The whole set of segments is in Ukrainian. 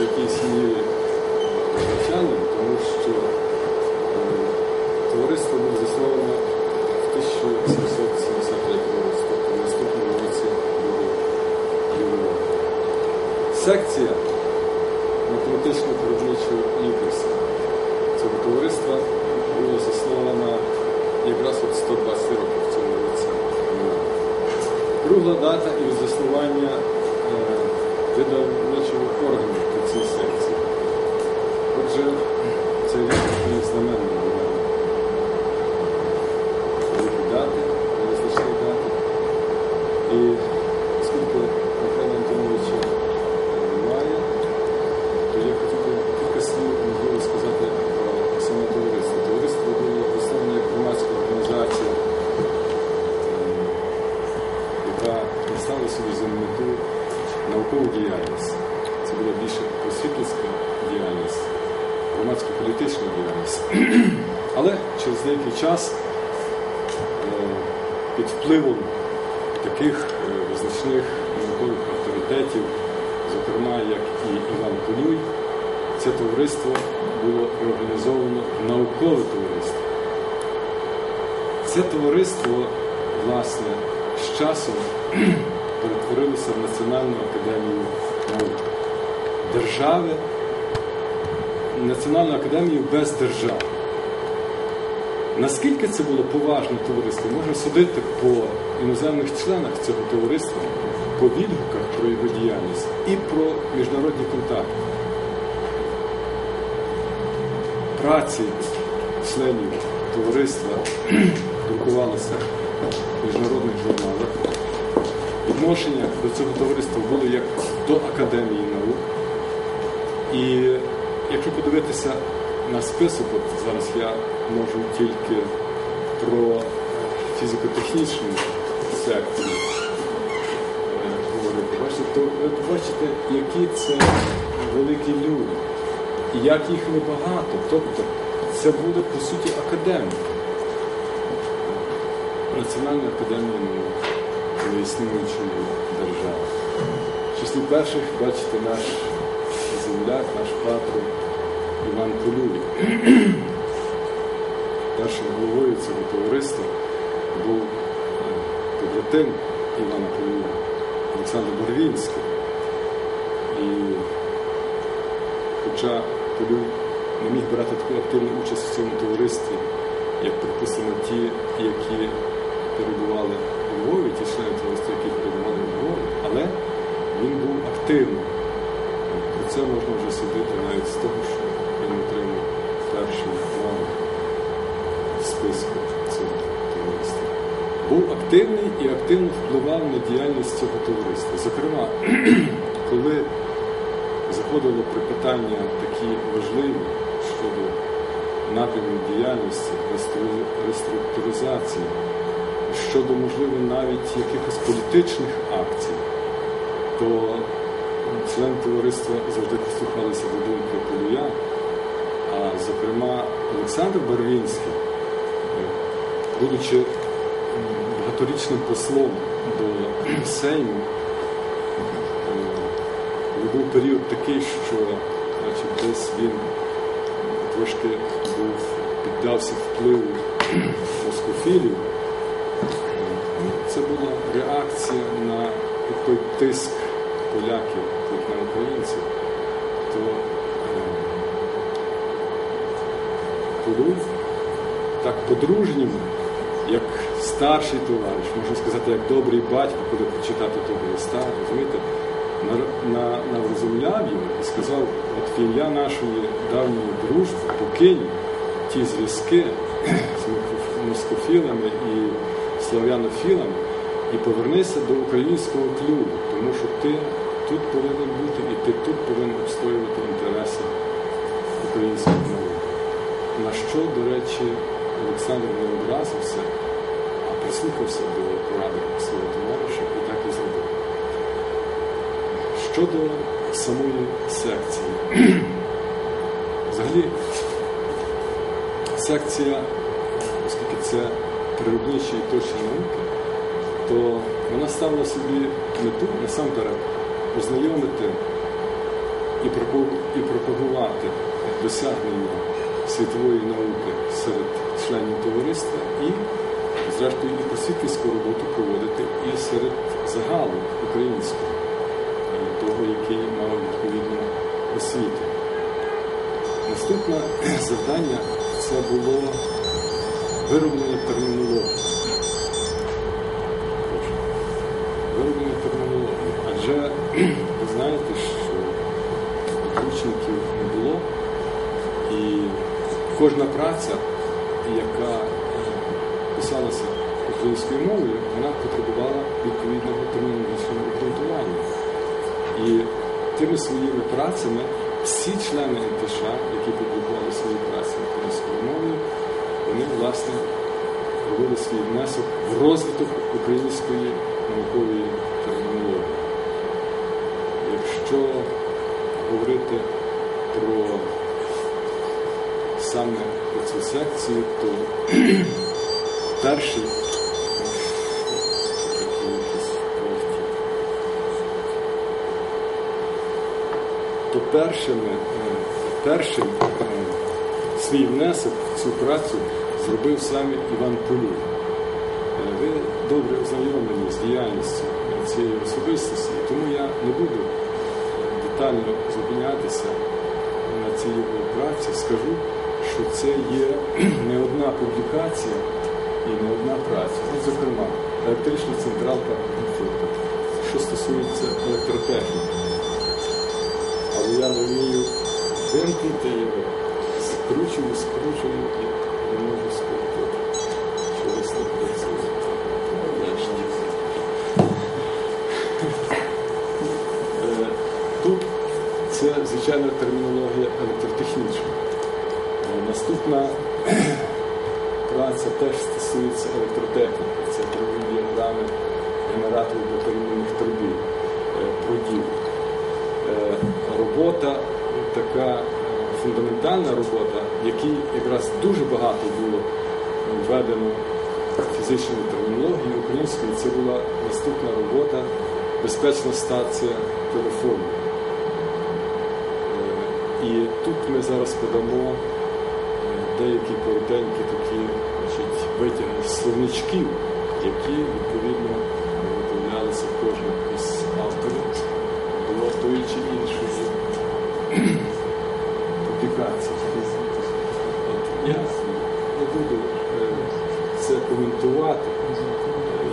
якійсь мірі звичайним, тому що е, товариство було засновано в 1773 році, тобто в наступному році буде. Секція математично-природничого лікарства цього товариства була заснована якраз от 120 років в цьому році. Кругла дата і заснування е, видавничого органу по цій секції. Отже, це рік не знаменний для мене. Великі дати, незначні дати. І оскільки Михайла Антоновича немає, то я хотів би кілька слів можливо сказати про саме товариство. Товариство було засноване як громадська організація, е, яка поставила собі за наукову діяльність. Це була більше просвітницька діяльність, громадсько-політична діяльність. Але через деякий час е, під впливом таких е, визначних наукових авторитетів, зокрема як і Іван Полюй, це товариство було реорганізовано в наукове товариство. Це товариство, власне, з часом перетворилося в Національну академію наук держави, Національну академію без держави. Наскільки це було поважне товариство, можна судити по іноземних членах цього товариства, по відгуках про його діяльність і про міжнародні контакти. Праці членів товариства друкувалися в міжнародних журналах. Відношення до цього товариства було як до Академії наук. І якщо подивитися на список, от зараз я можу тільки про фізико-технічну секцію е, говорити. Бачите, то ви бачите, які це великі люди, і як їх небагато. Тобто це буде по суті академія. Національна академія наук неіснуючої держави. В числі перших, бачите, наш земляк, наш патрон Іван Полюй. Першим головою цього товариства був е, побратим Івана Полюя, Олександр Барвінський. І хоча Полюй не міг брати таку активну участь в цьому товаристві, як, припустимо, ті, які перебували Львові, ті члени товариства, які перебували у але він був активним. Про це можна вже судити навіть з того, що він отримав перший номер в списку цього товариства. Був активний і активно впливав на діяльність цього товариства. Зокрема, коли заходило при питання такі важливі щодо напрямів діяльності, реструктуризації, щодо, можливо, навіть якихось політичних акцій, то члени товариства завжди прислухалися до думки Полюя, а зокрема Олександр Барвінський, будучи багаторічним послом до Сейму, був період такий, що значить, десь він трошки був, піддався впливу москофілів. Це була реакція на той тиск поляків як на українців, то Полюй так по-дружньому, як старший товариш, можна сказати, як добрий батько, коли прочитати того листа, розумієте, наврозумляв його і сказав, от ім'я нашої давньої дружби покинь ті зв'язки з москофілами і слав'янофілами і повернися до українського клубу, тому що ти тут повинен бути і ти тут повинен обстоювати інтереси української мови. На що, до речі, Олександр не образився, а прислухався до поради свого товариша і так і зробив. Щодо самої секції. Взагалі, секція, оскільки це природничі і точні науки, то вона ставила собі мету насамперед ознайомити і пропагувати досягнення світової науки серед членів товариства і, зрештою, і просвітницьку роботу проводити і серед загалу українського, е, того, який мав відповідну освіту. Наступне завдання це було вироблення термінології. Вироблення Адже ви знаєте, що підручників не було, і кожна праця, яка е, писалася українською мовою, вона потребувала відповідного термінологічного обґрунтування. І тими своїми працями всі члени НТШ, які публікували свої праці українською мовою, вони, власне, робили свій внесок в розвиток української наукової термінології. Якщо говорити про саме про цю секцію, то перший то першими, першим свій внесок в цю працю зробив саме Іван Полюк. Ви добре ознайомлені з діяльністю цієї особистості, тому я не буду детально зупинятися на цій праці, скажу, що це є не одна публікація і не одна праця. Ну, Зокрема, електрична централка конфлікту, що стосується електротехніки. Але я не вмію вимкнути його, скручую, скручую і не можу скрутити. Чогось не працює. Е, Тут це, звичайно, термінологія електротехнічна. Е, Наступна праця теж стосується електротехніки. Це діаграми генераторів перемінних трубів, е, продів. Е, Робота така фундаментальна робота, якій якраз дуже багато було введено фізичної термінології української, це була наступна робота Безпечна стація телефону. Е, І тут ми зараз подамо деякі коротенькі такі значить, витяги з словничків, які відповідно виправлялися кожним із авторів було тої чи іншої публікації. Я не буду е, це коментувати.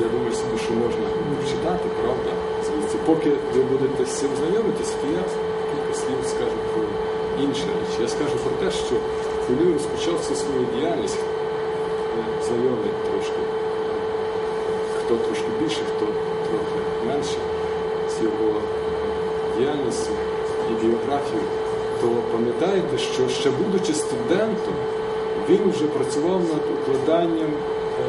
Я думаю що можна читати, правда, звідси. Поки ви будете з цим знайомитися, то я кілька слів скажу про інші речі. Я скажу про те, що коли розпочав цю свою діяльність, е, знайомий трошки, хто трошки більше, хто трохи менше з його діяльністю і біографією, то пам'ятаєте, що ще будучи студентом, він вже працював над укладанням е,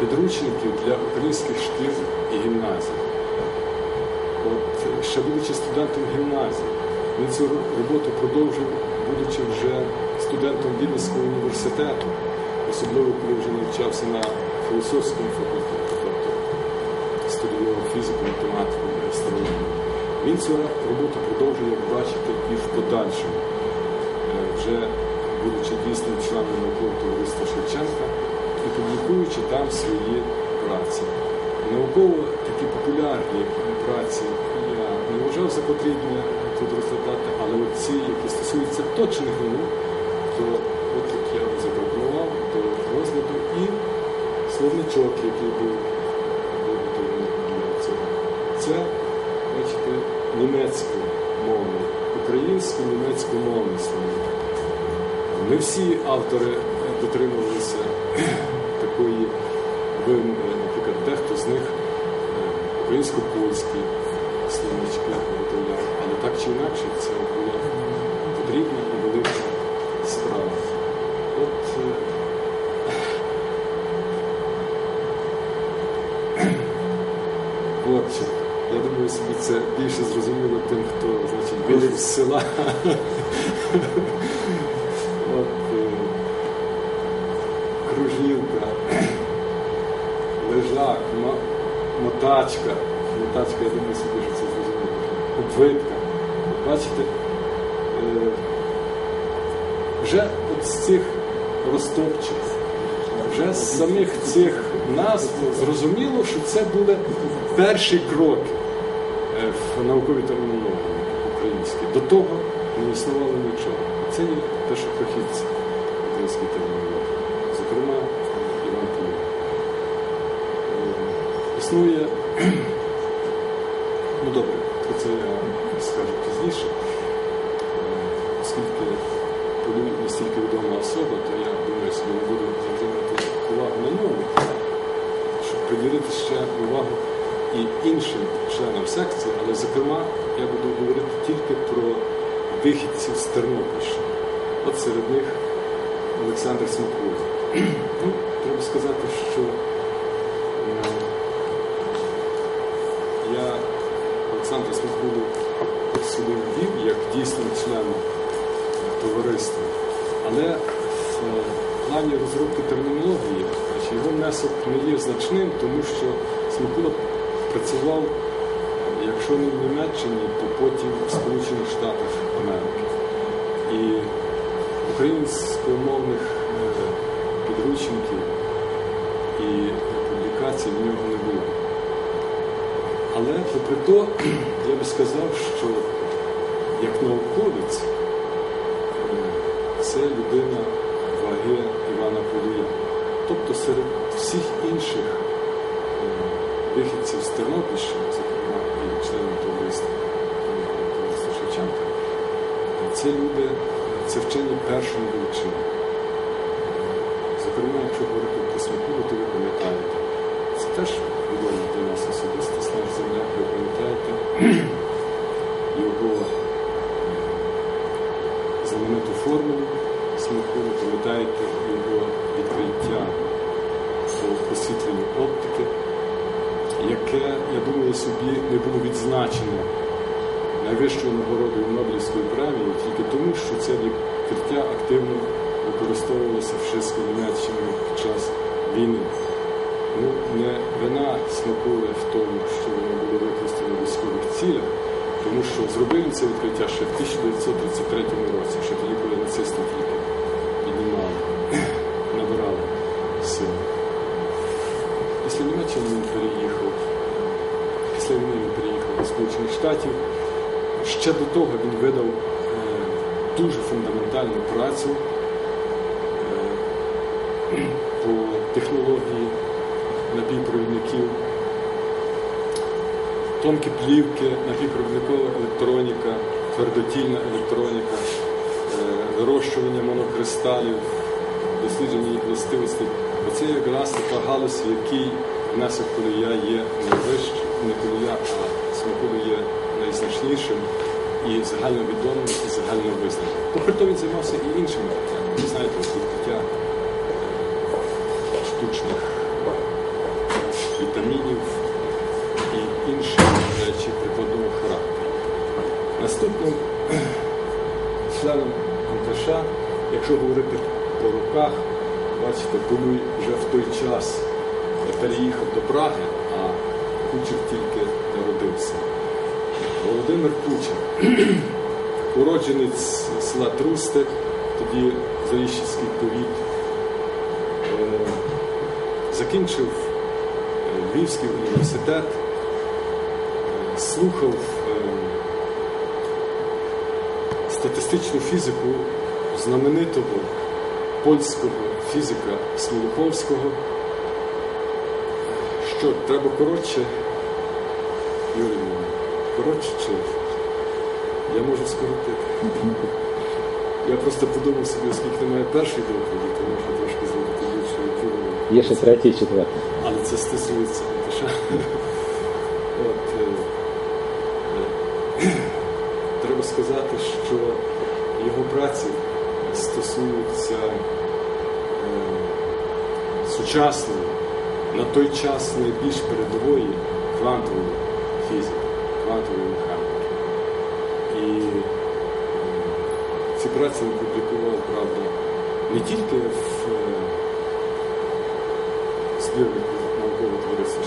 підручників для українських шкіл і гімназій. От ще будучи студентом гімназії, він цю роботу продовжив, будучи вже студентом Вінницького університету, особливо коли вже навчався на філософському факультеті, тобто студіював фізику, математику і астрономію. Він цю роботу продовжує, як бачите, і в подальшому, Е, вже будучи дійсним членом наукового товариства Шевченка і публікуючи там свої праці. Науково такі популярні праці я не вважав за потрібне тут розглядати, але ці, які стосуються точних наук, то от як я запропонував до розгляду і словничок, який був виготовлений для цього. Це, бачите, німецькомовний, українсько-німецькомовний словник. Не всі автори дотримувалися такої вимоги, наприклад, дехто з них е, словнички виготовляв, але так чи інакше це була потрібна і велика справа. От е, я думаю, собі це більше зрозуміло тим, хто значить, виліз з села. От, е, кружівка, лежак, мо- мотачка. Мотачка, я думаю, собі, що це зрозуміло. Обвитка. От Бачите, вже от з цих розтопчих, вже з самих цих назв зрозуміло, що це були перші кроки е, в науковій термінології українській. До того не існувало нічого. Це є першопрохідці української термінології. Зокрема, Іван Полюк. Е, Існує, ну це я скажу пізніше, Е, оскільки Полюк настільки відома особа, то я думаю, собі не буду завжди увагу на ньому, щоб приділити ще увагу і іншим членам секції, але зокрема я буду говорити тільки про вихідців з Тернопільщини. От серед них Олександр Смакула. Ну, треба сказати, що е, я Олександра Смакулу ввів як дійсним членом товариства. Але в е, плані розробки термінології його внесок не є значним, тому що Смакула працював, якщо не в Німеччині, то потім в Сполучених Штатах Америки. І українськомовних е, підручників і публікацій в нього не було. Але попри то, я би сказав, що як науковець е, це людина ваги Івана Полуя. Тобто серед всіх інших е, вихідців з Тернопільщини, зокрема і членів товариства е, Шевченка, це люди, це вчені першої величини. Зокрема, якщо говорити про Смакулу, то ви пам'ятаєте. Це теж відомо для нас особисто наш земляк, ви пам'ятаєте його е, знамениту формулу Смакулу, пам'ятаєте його відкриття по просвітленню оптики, яке, я думаю, собі не було відзначено найвищою нагородою Нобелівської премії тільки тому, що це відкриття активно використовувалося в фашистською Німеччиною під час війни. Ну, не вина смакує в тому, що воно було використано в військових цілях, тому що зробив він це відкриття ще в 1933 році, ще тоді, коли нацисти тільки піднімали, набирали сили. Після Німеччини він переїхав, після війни він переїхав до Сполучених Штатів. Ще до того він видав е, дуже фундаментальну працю е, по технології напівпровідників, тонкі плівки, напівпровідникова електроніка, твердотільна електроніка, е, вирощування монокристалів, дослідження їх властивостей. Оце якраз така галузь, в якій внесок колія є найвищий, не колія, а смакулу є найзначнішим і загальновідомим, і загальновизнаним. Попри то він займався і іншими питаннями. Знаєте, відкриття е, штучних вітамінів і інші речі прикладного характеру. Наступним членом МТШ, якщо говорити по руках, бачите, Полюй вже в той час переїхав до Праги, а Кучер тільки народився. Володимир Кучер, уродженець села Трусти, тоді Заріщицький повіт, е, закінчив е, Львівський університет, е, слухав статистичну фізику знаменитого польського фізика Смолуховського. Що, треба коротше, Юрій коротше чи я можу скоротити. Я просто подумав собі, оскільки немає першої доповіді, то можна трошки зробити більше відповідь. Є ще третій і четвертий. Але це стосується. От, е, е, треба сказати, що його праці стосуються е, сучасної, на той час найбільш передової квантової фізики, квантової механіки. І е, ці праці він публікував, правда, не тільки в е, збірнику наукового товариства